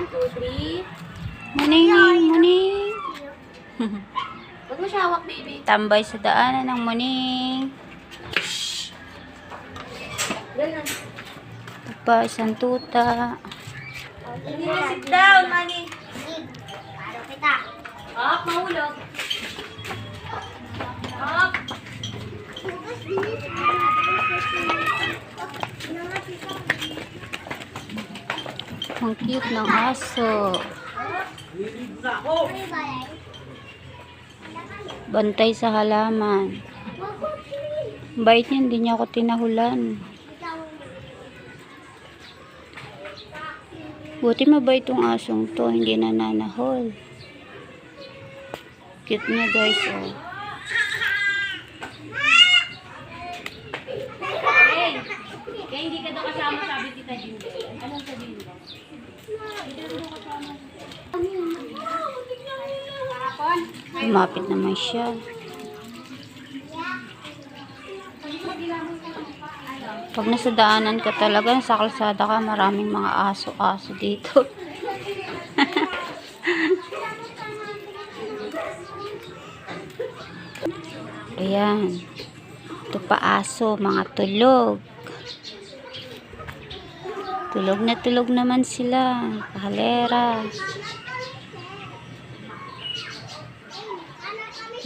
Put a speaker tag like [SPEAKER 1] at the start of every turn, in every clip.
[SPEAKER 1] One, two, three.
[SPEAKER 2] Muning, muning.
[SPEAKER 1] Huwag mo siya hawak, baby.
[SPEAKER 2] Tambay sa daanan ng muning.
[SPEAKER 1] Ganun.
[SPEAKER 2] Ito pa, isang tuta.
[SPEAKER 1] Hindi na sit down, Mani. Paro kita. Up, mahulog.
[SPEAKER 2] Ang cute ng aso. Bantay sa halaman. Bait niya, hindi niya ako tinahulan. Buti mabait tong asong to, hindi nananahol. Cute niya guys, oh.
[SPEAKER 1] Kaya hindi ka daw kasama sabi tita Jinder. Anong sabihin mo? Hindi ka daw kasama. Kahapon?
[SPEAKER 2] Lumapit naman siya. Pag nasa daanan ka talaga, sa kalsada ka, maraming mga aso-aso dito. Ayan. Ito pa aso, mga tulog. Tulog na tulog naman sila. Kahalera.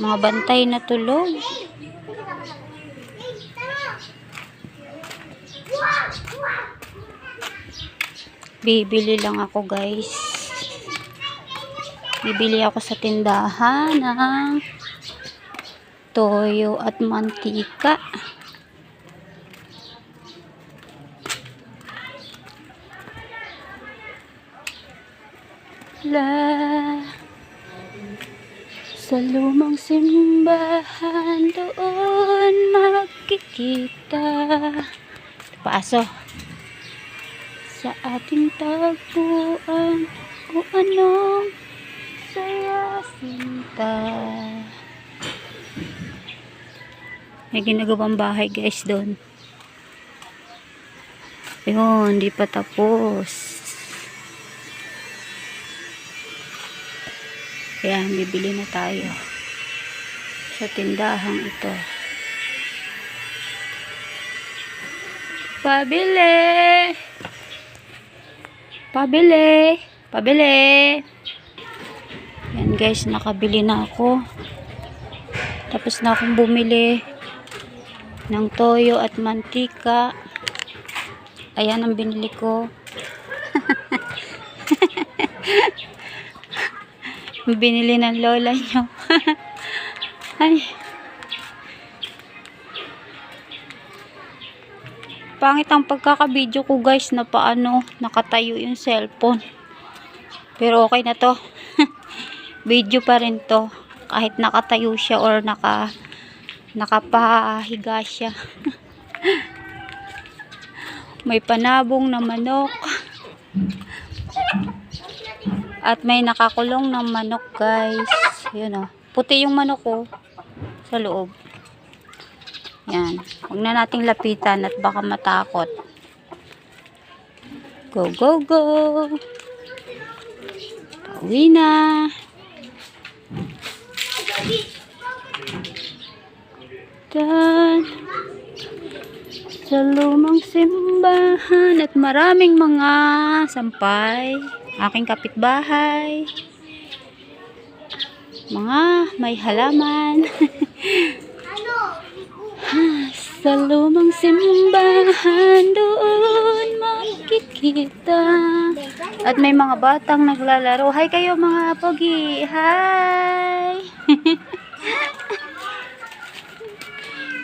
[SPEAKER 2] Mga bantay na tulog. Bibili lang ako guys. Bibili ako sa tindahan ng toyo at mantika. La sa lumang simbahan doon makikita Paso Sa ating tagpuan Kung anong saya sinta. May ginagawang bahay guys doon. Ayun, di pa tapos Kaya bibili na tayo sa tindahang ito. Pabili! Pabili! Pabili! Yan guys, nakabili na ako. Tapos na akong bumili ng toyo at mantika. Ayan ang binili ko. Binili ng lola nyo. Ay. Pangit ang pagkakabideo ko guys na paano nakatayo yung cellphone. Pero okay na to. Video pa rin to. Kahit nakatayo siya or naka nakapahiga siya. May panabong na manok. At may nakakulong ng manok, guys. Yun, oh. Puti yung manok, oh. Sa loob. Yan. Huwag na nating lapitan at baka matakot. Go, go, go. Pauwi na. Dan. Sa lumang simbahan at maraming mga sampay aking kapitbahay. Mga may halaman. Sa lumang simbahan doon makikita. At may mga batang naglalaro. Hi kayo mga pogi. Hi.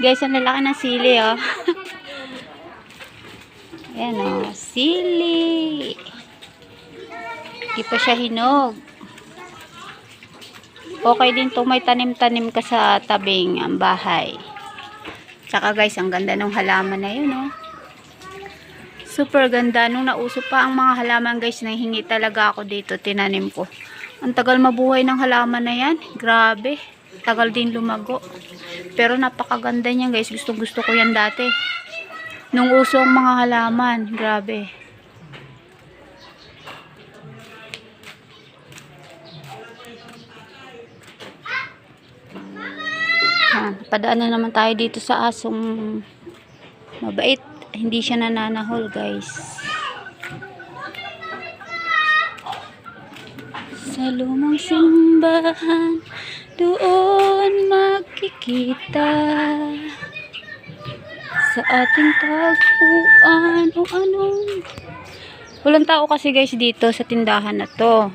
[SPEAKER 2] Guys ang lalaki ng sili oh. Ayan oh. Sili Di pa siya hinog. Okay din to may tanim-tanim ka sa tabing ang bahay. Tsaka guys, ang ganda ng halaman na yun, oh. Super ganda. Nung nauso pa ang mga halaman guys, nahingi talaga ako dito. Tinanim ko. Ang tagal mabuhay ng halaman na yan. Grabe. Tagal din lumago. Pero napakaganda niya guys. Gusto gusto ko yan dati. Nung uso ang mga halaman. Grabe. Padaan na naman tayo dito sa asong mabait. Hindi siya nananahol, guys. Sa lumang simbahan, doon makikita sa ating tagpuan o anong walang tao kasi guys dito sa tindahan na to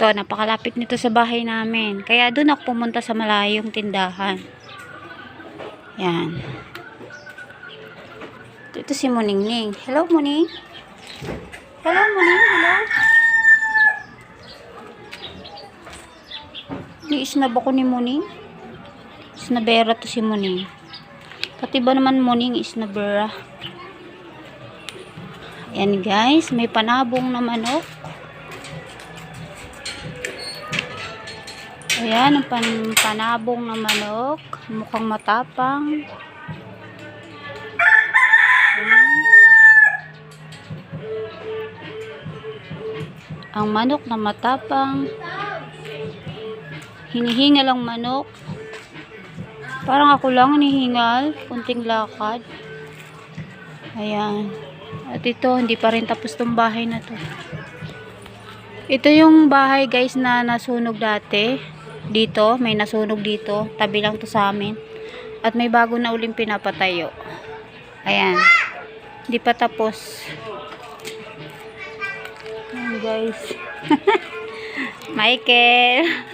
[SPEAKER 2] to napakalapit nito sa bahay namin. Kaya doon ako pumunta sa malayong tindahan. Yan. Ito si Muningning hello Muning. Hello Muning. Hello. Ni isnab ako ni Muning. Isnabera to si Muning. Pati ba naman morning is na bera. Ayan guys, may panabong na manok. Ayan, ang pan panabong na manok. Mukhang matapang. Ang manok na matapang. Hinihingal ang manok. Parang ako lang hinihingal. Kunting lakad. Ayan. At ito, hindi pa rin tapos tong bahay na to. Ito yung bahay guys na nasunog dati. Dito, may nasunog dito. Tabi lang to sa amin. At may bago na uling pinapatayo. Ayan. Hindi pa tapos. Ayan guys. Michael.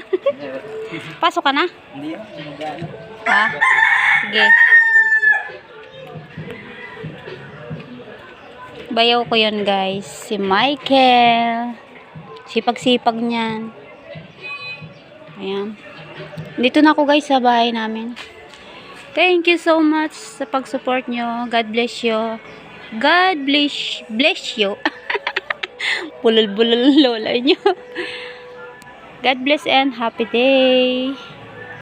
[SPEAKER 2] Pasok ka na? Ha? Sige. Bayaw ko yun guys. Si Michael. Sipag-sipag niyan. Ayan. Dito na ako guys sa bahay namin. Thank you so much sa pag-support nyo. God bless you. God bless, bless you. Bulol-bulol lola nyo. God bless and happy day.